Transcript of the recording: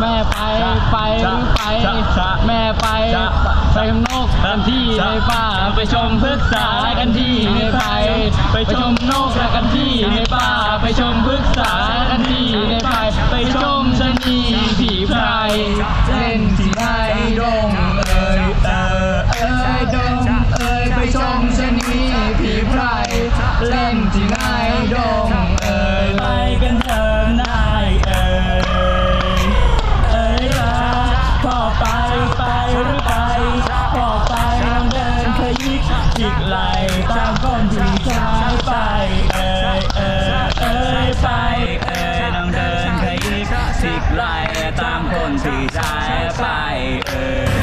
แม่ไปไปไปแม่ไปไปชมนกกันที่ในป่าไปชมพฤกษากันที่ในไปไปชมนกกันที่ในป่าไปชมพฤกษ ที่ได้ไปเออ